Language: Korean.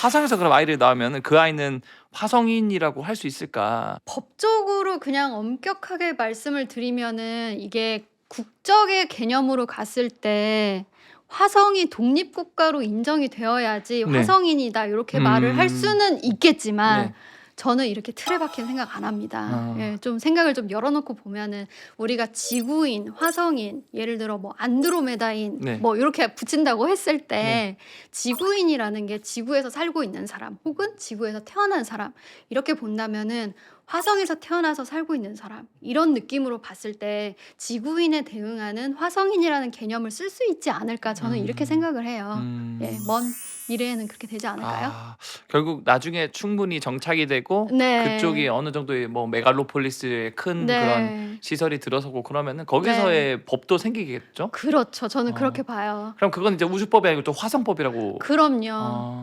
화성에서 그럼 아이를 낳으면 그 아이는 화성인이라고 할 수 있을까? 법적으로 그냥 엄격하게 말씀을 드리면은 이게 국적의 개념으로 갔을 때 화성이 독립국가로 인정이 되어야지 네. 화성인이다 이렇게 말을 할 음. 수는 있겠지만 네. 저는 이렇게 틀에 박힌 생각 안 합니다. 아. 예, 좀 생각을 좀 열어놓고 보면은 우리가 지구인, 화성인, 예를 들어 뭐 안드로메다인 네. 뭐 이렇게 붙인다고 했을 때 지구인이라는 게 지구에서 살고 있는 사람 혹은 지구에서 태어난 사람 이렇게 본다면은 화성에서 태어나서 살고 있는 사람 이런 느낌으로 봤을 때 지구인에 대응하는 화성인이라는 개념을 쓸 수 있지 않을까 저는 음. 이렇게 생각을 해요. 음. 예, 먼 미래에는 그렇게 되지 않을까요? 아, 결국 나중에 충분히 정착이 되고 네. 그쪽이 어느 정도의 뭐 메갈로폴리스의 큰 네. 그런 시설이 들어서고 그러면은 거기서의 법도 생기겠죠? 그렇죠. 저는 어. 그렇게 봐요. 그럼 그건 이제 우주법이 아니고 또 화성법이라고. 그럼요. 어.